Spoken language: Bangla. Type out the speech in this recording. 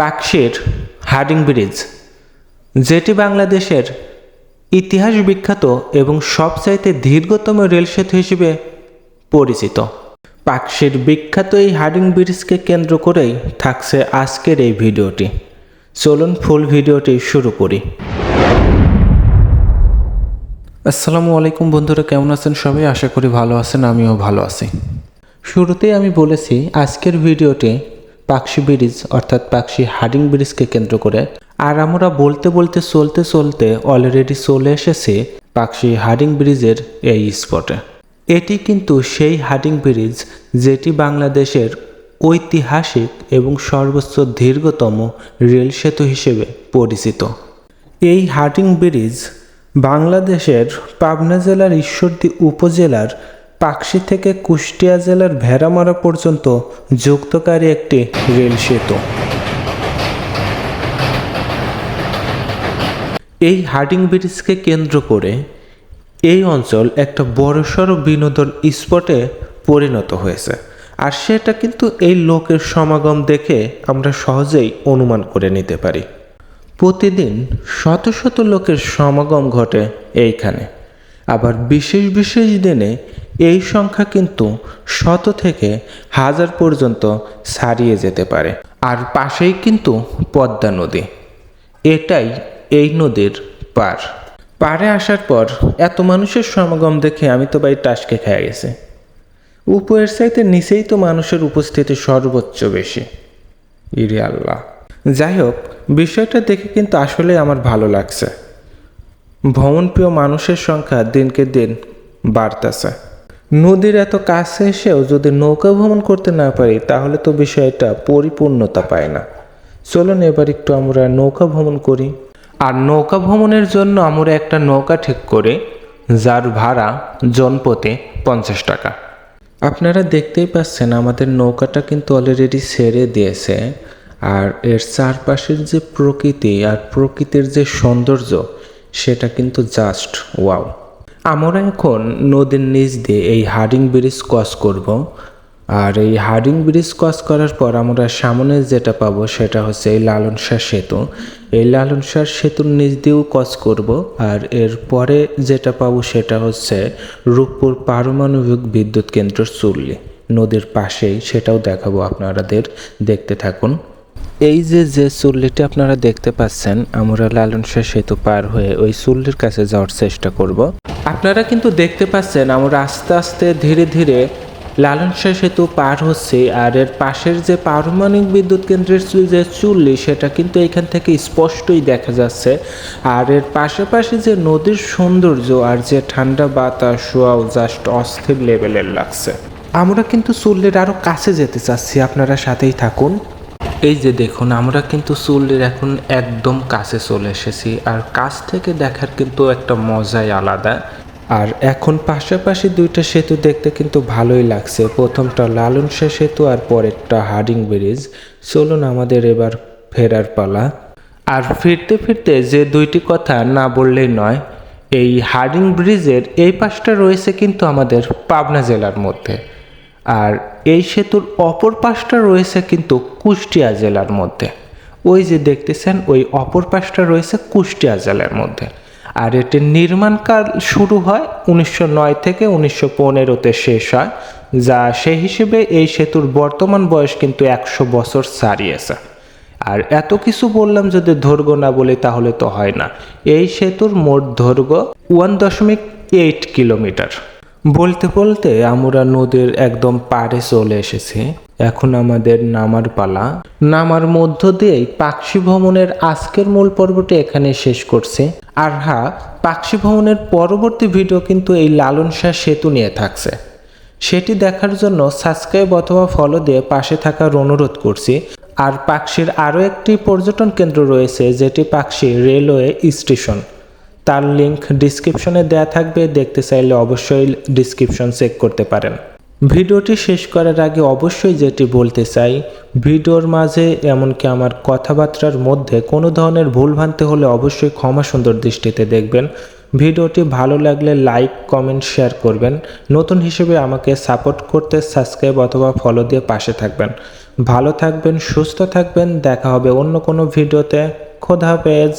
পাকশির হার্ডিং ব্রিজ, যেটি বাংলাদেশের ইতিহাস বিখ্যাত এবং সবচাইতে দীর্ঘতম রেল সেতু হিসেবে পরিচিত। পাকশির বিখ্যাত এই হার্ডিং ব্রিজকে কেন্দ্র করেই থাকছে আজকের এই ভিডিওটি। চলুন ফুল ভিডিওটি শুরু করি। আসসালামু আলাইকুম বন্ধুরা, কেমন আছেন সবাই? আশা করি ভালো আছেন, আমিও ভালো আছি। শুরুতেই আমি বলেছি, আজকের ভিডিওটি পাকশি ব্রিজ, অর্থাৎ পাকশি হার্ডিং ব্রিজকে কেন্দ্র করে। আর আমরা বলতে বলতে চলতে চলতে অলরেডি চলে এসেছি পাকশি হার্ডিং ব্রিজের এই স্পটে। এটি কিন্তু সেই হার্ডিং ব্রিজ যেটি বাংলাদেশের ঐতিহাসিক এবং সর্বোচ্চ দীর্ঘতম রেল সেতু হিসেবে পরিচিত। এই হার্ডিং ব্রিজ বাংলাদেশের পাবনা জেলার ঈশ্বরদী উপজেলার পাকশি থেকে কুষ্টিয়া জেলার ভেড়ামারা পর্যন্ত যুক্তকারী একটি রেল সেতু। এই হার্ডিং ব্রিজকে কেন্দ্র করে এই অঞ্চল একটা বড়সড় বিনোদন স্পটে পরিণত হয়েছে। আর সেটা কিন্তু এই লোকের সমাগম দেখে আমরা সহজেই অনুমান করে নিতে পারি। প্রতিদিন শত শত লোকের সমাগম ঘটে এইখানে। আবার বিশেষ বিশেষ দিনে এই সংখ্যা কিন্তু শত থেকে হাজার পর্যন্ত ছাড়িয়ে যেতে পারে। আর পাশেই কিন্তু পদ্মা নদী। এটাই এই নদীর পার। পাড়ে আসার পর এত মানুষের সমাগম দেখে আমি তো ভাই টাসকে খেয়ে গেছে। উপরের সাইতে নিচেই তো মানুষের উপস্থিতি সর্বোচ্চ বেশি। ইরে আল্লাহ। যাই হোক, বিষয়টা দেখে কিন্তু আসলে আমার ভালো লাগছে। ভ্রমণপ্রিয় মানুষের সংখ্যা দিনকে দিন বাড়তেছে। নদীর এত কাছে এসেও যদি নৌকা ভ্রমণ করতে না পারি, তাহলে তো বিষয়টা পরিপূর্ণতা পায় না। চলুন এবার একটু আমরা নৌকা ভ্রমণ করি। আর নৌকা ভ্রমণের জন্য আমরা একটা নৌকা ঠিক করে, যার ভাড়া জনপথে পঞ্চাশ টাকা। আপনারা দেখতেই পাচ্ছেন আমাদের নৌকাটা কিন্তু অলরেডি ছেড়ে দিয়েছে। আর এর চারপাশের যে প্রকৃতি আর প্রকৃতির যে সৌন্দর্য, সেটা কিন্তু জাস্ট ওয়াও আমরা এখন নদীর নিচ দিয়ে এই হার্ডিং ব্রিজ ক্রস করব। আর এই হার্ডিং ব্রিজ ক্রস করার পর আমরা সামনে যেটা পাবো সেটা হচ্ছে এই লালন শাহ সেতু। এই লালন শাহ সেতুর নিচ দিয়েও ক্রস করব। আর এর পরে যেটা পাবো সেটা হচ্ছে রূপপুর পারমাণবিক বিদ্যুৎ কেন্দ্র চুল্লি। নদীর পাশেই সেটাও দেখাবো আপনাদের দেখতে থাকুন। এই যে যে চুল্লিটি আপনারা দেখতে পাচ্ছেন, আমরা লালন শাহ সেতু পার হয়ে ওই চুল্লির কাছে যাওয়ার চেষ্টা করব। আপনারা কিন্তু দেখতে পাচ্ছেন আমরা আস্তে আস্তে ধীরে ধীরে লালন শাহ সেতু পার হচ্ছে আর এর পাশের যে পারমাণবিক বিদ্যুৎ কেন্দ্রের যে চুল্লি, সেটা কিন্তু এখান থেকে স্পষ্টই দেখা যাচ্ছে। আর এর পাশাপাশি যে নদীর সৌন্দর্য আর যে ঠান্ডা বাতাস শোয়াও জাস্ট অস্থির লেভেলের লাগছে। আমরা কিন্তু চুল্লির আরও কাছে যেতে চাচ্ছি। আপনারা সাথেই থাকুন। এই যে দেখুন, আমরা কিন্তু চুল্লির এখন একদম কাছে চলে এসেছি আর কাছ থেকে দেখার কিন্তু একটা মজাই আলাদা। আর এখন পাশাপাশি দুইটা সেতু দেখতে কিন্তু ভালোই লাগছে। প্রথমটা লালন শাহ সেতু আর পরেরটা হার্ডিং ব্রিজ। চলুন আমাদের এবার ফেরার পালা। আর ফিরতে ফিরতে যে দুইটি কথা না বললেই নয়, এই হার্ডিং ব্রিজের এই পাশটা রয়েছে কিন্তু আমাদের পাবনা জেলার মধ্যে। আর এই সেতুর অপর পাশটা রয়েছে কিন্তু কুষ্টিয়া জেলার মধ্যে। ওই যে দেখতেছেন, ওই অপর পাশটা রয়েছে কুষ্টিয়া জেলার মধ্যে। আর এটির নির্মাণকাল শুরু হয় উনিশশো নয় থেকে উনিশশো পনেরোতে শেষ হয়, যা সেই হিসেবে এই সেতুর বর্তমান বয়স কিন্তু একশো বছর ছাড়িয়েছে। আর এত কিছু বললাম যদি দৈর্ঘ্য না বলি তাহলে তো হয় না। এই সেতুর মোট দৈর্ঘ্য ওয়ান দশমিক এইট কিলোমিটার। বলতে বলতে আমরা নদীর একদম পাড়ে চলে এসেছি। এখন আমাদের নামার পালা। নামার মধ্য দিয়েই পাকশি ভ্রমণের আজকের মূল পর্বটি এখানে শেষ করছে। আর হ্যাঁ পাকশি ভ্রমণের পরবর্তী ভিডিও কিন্তু এই লালন শাহ সেতু নিয়ে থাকছে। সেটি দেখার জন্য সাবস্ক্রাইব অথবা ফলো দিয়ে পাশে থাকার অনুরোধ করছি। আর পাকশির আরও একটি পর্যটন কেন্দ্র রয়েছে, যেটি পাকশি রেলওয়ে স্টেশন। তার লিঙ্ক ডিসক্রিপশনে দেয়া থাকবে, দেখতে চাইলে অবশ্যই ডিসক্রিপশন চেক করতে পারেন। ভিডিওটি শেষ করার আগে অবশ্যই যেটি বলতে চাই, ভিডিওর মাঝে এমনকি আমার কথাবার্তার মধ্যে কোনো ধরনের ভুল ভ্রান্তি হলে অবশ্যই ক্ষমা সুন্দর দৃষ্টিতে দেখবেন। ভিডিওটি ভালো লাগলে লাইক, কমেন্ট, শেয়ার করবেন। নতুন হিসেবে আমাকে সাপোর্ট করতে সাবস্ক্রাইব অথবা ফলো দিয়ে পাশে থাকবেন। ভালো থাকবেন, সুস্থ থাকবেন, দেখা হবে অন্য কোনো ভিডিওতে। খোদা হাফেজ।